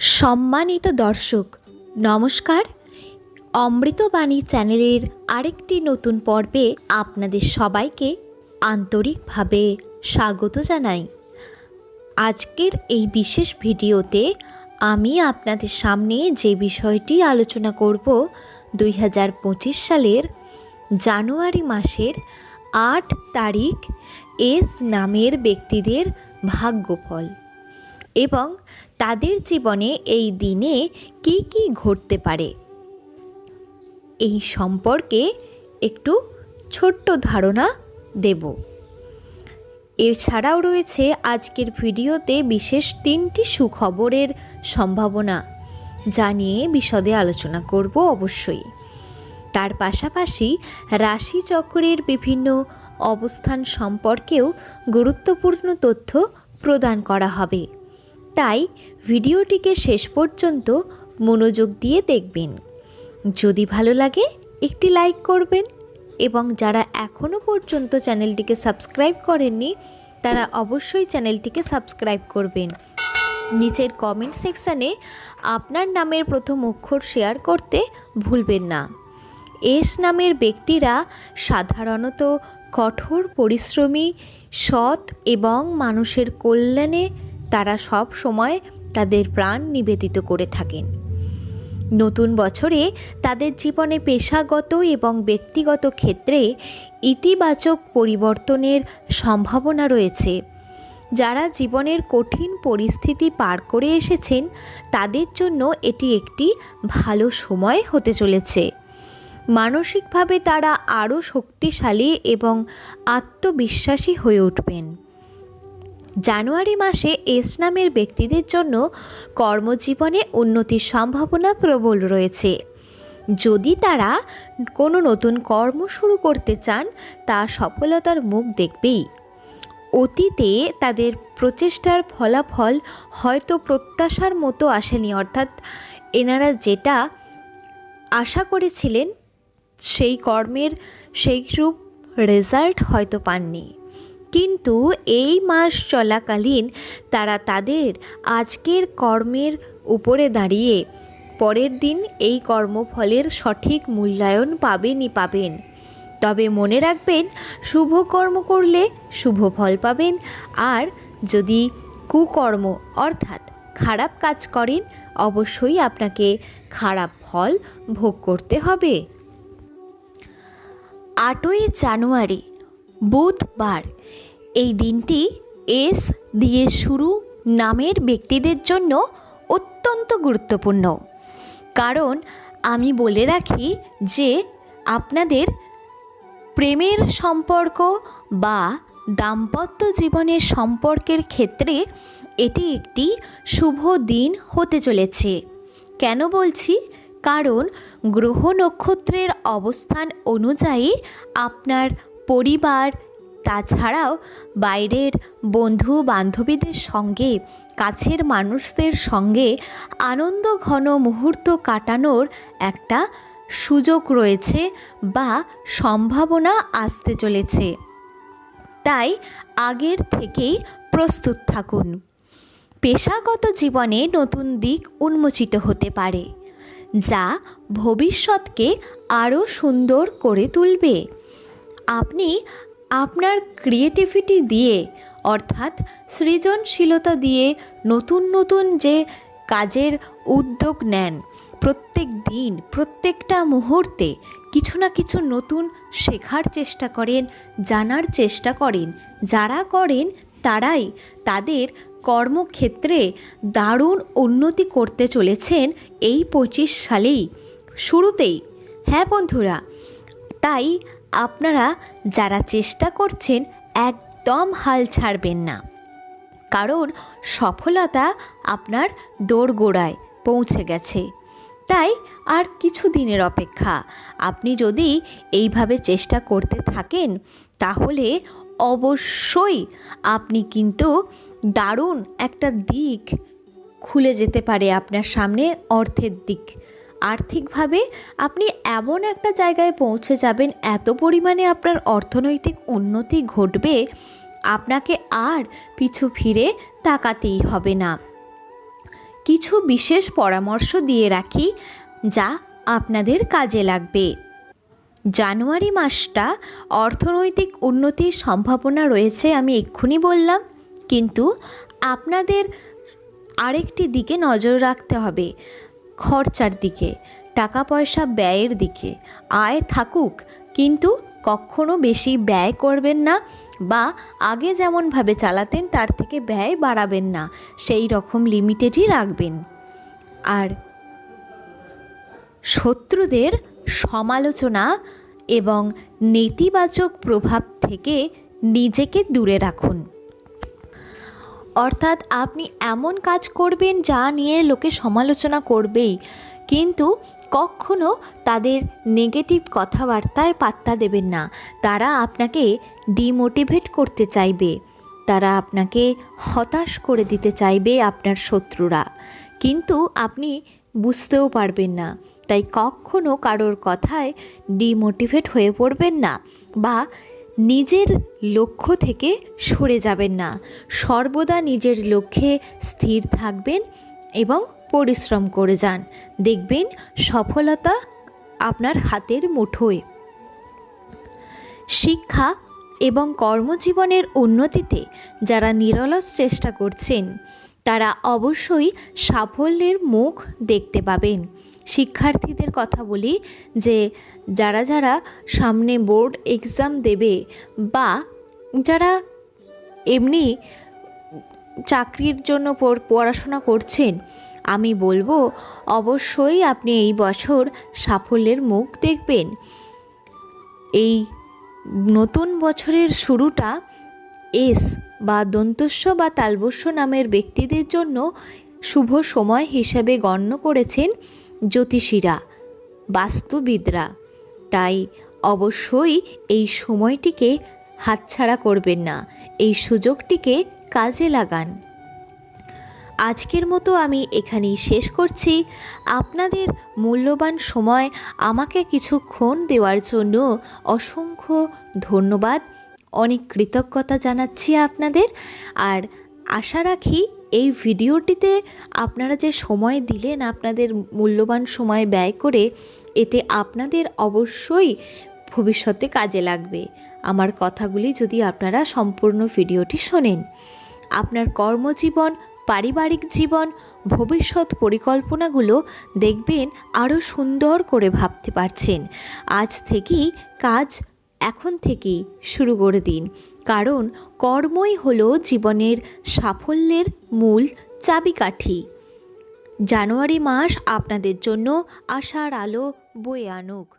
সম্মানিত দর্শক, নমস্কার। অমৃতবাণী চ্যানেলের আরেকটি নতুন পর্বে আপনাদের সবাইকে আন্তরিকভাবে স্বাগত জানাই। আজকের এই বিশেষ ভিডিওতে আমি আপনাদের সামনে যে বিষয়টি আলোচনা করব দুই হাজার পঁচিশ সালের জানুয়ারি মাসের আট তারিখ এস নামের ব্যক্তিদের ভাগ্যফল এবং তাদের জীবনে এই দিনে কি কি ঘটতে পারে? এই সম্পর্কে একটু ছোট্ট ধারণা দেব। এছাড়াও রয়েছে আজকের ভিডিওতে বিশেষ তিনটি সুখবরের সম্ভাবনা যা নিয়ে বিশদে আলোচনা করব অবশ্যই। তার পাশাপাশি রাশিচক্রের বিভিন্ন অবস্থান সম্পর্কেও গুরুত্বপূর্ণ তথ্য প্রদান করা হবে। তাই ভিডিওটিকে শেষ পর্যন্ত মনোযোগ দিয়ে দেখবেন। যদি ভালো লাগে, একটি লাইক করবেন এবং যারা এখনও পর্যন্ত চ্যানেলটিকে সাবস্ক্রাইব করেননি, তারা অবশ্যই চ্যানেলটিকে সাবস্ক্রাইব করবেন। নিচের কমেন্ট সেকশানে আপনার নামের প্রথম অক্ষর শেয়ার করতে ভুলবেন না। এস নামের ব্যক্তিরা সাধারণত কঠোর পরিশ্রমী, সৎ এবং মানুষের কল্যাণে তারা সব সময় তাদের প্রাণ নিবেদিত করে থাকেন। নতুন বছরে তাদের জীবনে পেশাগত এবং ব্যক্তিগত ক্ষেত্রে ইতিবাচক পরিবর্তনের সম্ভাবনা রয়েছে। যারা জীবনের কঠিন পরিস্থিতি পার করে এসেছেন, তাদের জন্য এটি একটি ভালো সময় হতে চলেছে। মানসিকভাবে তারা আরও শক্তিশালী এবং আত্মবিশ্বাসী হয়ে উঠবেন। জানুয়ারি মাসে এস নামের ব্যক্তিদের জন্য কর্মজীবনে উন্নতির সম্ভাবনা প্রবল রয়েছে। যদি তারা কোনো নতুন কর্ম শুরু করতে চান, তা সফলতার মুখ দেখবেই। অতীতে তাদের প্রচেষ্টার ফলাফল হয়তো প্রত্যাশার মতো আসেনি, অর্থাৎ এনারা যেটা আশা করেছিলেন, সেই কর্মের সেই রূপ রেজাল্ট হয়তো পাননি। কিন্তু এই মাস চলাকালীন তারা তাদের আজকের কর্মের উপরে দাঁড়িয়ে পরের দিন এই কর্মফলের সঠিক মূল্যায়ন পাবেনই পাবেন। তবে মনে রাখবেন, শুভ কর্ম করলে শুভ ফল পাবেন, আর যদি কুকর্ম অর্থাৎ খারাপ কাজ করেন, অবশ্যই আপনাকে খারাপ ফল ভোগ করতে হবে। আটই জানুয়ারি, বুধবার এই দিনটি এস দিয়ে শুরু নামের ব্যক্তিদের জন্য অত্যন্ত গুরুত্বপূর্ণ। কারণ আমি বলে রাখি যে আপনাদের প্রেমের সম্পর্ক বা দাম্পত্য জীবনের সম্পর্কের ক্ষেত্রে এটি একটি শুভ দিন হতে চলেছে। কেন বলছি? কারণ গ্রহ নক্ষত্রের অবস্থান অনুযায়ী আপনার পরিবার তাছাড়াও বাইরের বন্ধু বান্ধবীদের সঙ্গে, কাছের মানুষদের সঙ্গে আনন্দ ঘন মুহূর্ত কাটানোর একটা সুযোগ রয়েছে বা সম্ভাবনা আসতে চলেছে। তাই আগের থেকেই প্রস্তুত থাকুন। পেশাগত জীবনে নতুন দিক উন্মোচিত হতে পারে, যা ভবিষ্যৎকে আরও সুন্দর করে তুলবে। আপনি আপনার ক্রিয়েটিভিটি দিয়ে, অর্থাৎ সৃজনশীলতা দিয়ে নতুন নতুন যে কাজের উদ্যোগ নেন, প্রত্যেক দিন, প্রত্যেকটা মুহূর্তে কিছু না কিছু নতুন শেখার চেষ্টা করেন, জানার চেষ্টা করেন। যারা করেন, তারাই তাদের কর্মক্ষেত্রে দারুণ উন্নতি করতে চলেছেন এই পঁচিশ সালেই। শুরুতেই হ্যাঁ বন্ধুরা, তাই আপনারা যারা চেষ্টা করছেন একদম হাল ছাড়বেন না। কারণ সফলতা আপনার দোরগোড়ায় পৌঁছে গেছে। তাই আর কিছু দিনের অপেক্ষা। আপনি যদি এইভাবে চেষ্টা করতে থাকেন, তাহলে অবশ্যই আপনি কিন্তু দারুণ একটা দিক খুলে যেতে পারে আপনার সামনে অর্থের দিক। আর্থিকভাবে আপনি এমন একটা জায়গায় পৌঁছে যাবেন, এত পরিমাণে আপনার অর্থনৈতিক উন্নতি ঘটবে, আপনাকে আর পিছু ফিরে তাকাতেই হবে না। কিছু বিশেষ পরামর্শ দিয়ে রাখি যা আপনাদের কাজে লাগবে। জানুয়ারি মাসটা অর্থনৈতিক উন্নতির সম্ভাবনা রয়েছে আমি এক্ষুনি বললাম, কিন্তু আপনাদের আরেকটি দিকে নজর রাখতে হবে। খরচার দিকে টাকা পয়সা ব্যয়ের দিকে। আয় থাকুক, কিন্তু কখনো বেশি ব্যয় করবেন না বা আগে যেমনভাবে চালাতেন, তার থেকে ব্যয় বাড়াবেন না, সেই রকম লিমিটেডই রাখবেন। আর শত্রুদের সমালোচনা এবং নেতিবাচক প্রভাব থেকে নিজেকে দূরে রাখুন। অর্থাৎ আপনি এমন কাজ করবেন যা নিয়ে লোকে সমালোচনা করবেই। কিন্তু কখনো তাদের নেগেটিভ কথাবার্তায় পাত্তা দেবেন না। তারা আপনাকে ডিমোটিভেট করতে চাইবে। তারা আপনাকে হতাশ করে দিতে চাইবে আপনার শত্রুরা। কিন্তু আপনি বুঝতেও পারবেন না। তাই কখনো কারোর কথায় ডিমোটিভেট হয়ে পড়বেন না বা নিজের লক্ষ্য থেকে সরে যাবেন না। সর্বদা নিজের লক্ষ্যে স্থির থাকবেন এবং পরিশ্রম করে যান। দেখবেন সফলতা আপনার হাতের মুঠোয়। শিক্ষা এবং কর্মজীবনের উন্নতিতে যারা নিরলস চেষ্টা করছেন, তারা অবশ্যই সাফল্যের মুখ দেখতে পাবেন। শিক্ষার্থীদের কথা বলি যে যারা যারা সামনে বোর্ড এক্সাম দেবে বা যারা এমনি চাকরির জন্য পড়- পড়াশোনা করছেন, আমি বলব অবশ্যই আপনি এই বছর সাফল্যের মুখ দেখবেন। এই নতুন বছরের শুরুটা এস বা দন্তস্ব বা তালবস্য নামের ব্যক্তিদের জন্য শুভ সময় হিসেবে গণ্য করেছেন। জ্যোতিষীরা, বাস্তুবিদরা। তাই অবশ্যই এই সময়টিকে হাতছাড়া করবেন না, এই সুযোগটিকে কাজে লাগান। আজকের মতো আমি এখানেই শেষ করছি। আপনাদের মূল্যবান সময় আমাকে কিছুক্ষণ দেওয়ার জন্য অসংখ্য ধন্যবাদ। অনেক কৃতজ্ঞতা জানাচ্ছি আপনাদের। আর আশা রাখি এই ভিডিওটিতে আপনারা যে সময় দিলেন, আপনাদের মূল্যবান সময় ব্যয় করে, এতে আপনাদের অবশ্যই ভবিষ্যতে কাজে লাগবে। আমার কথাগুলি যদি আপনারা সম্পূর্ণ ভিডিওটি শোনেন, আপনার কর্মজীবন, পারিবারিক জীবন, ভবিষ্যৎ পরিকল্পনাগুলো দেখবেন আরও সুন্দর করে ভাবতে পারছেন। আজ থেকেই কাজ এখন থেকেই শুরু করে দিন। কারণ কর্মই হলো জীবনের সাফল্যের মূল চাবিকাঠি। জানুয়ারি মাস আপনাদের জন্য আশার আলো বয়ে আনুক।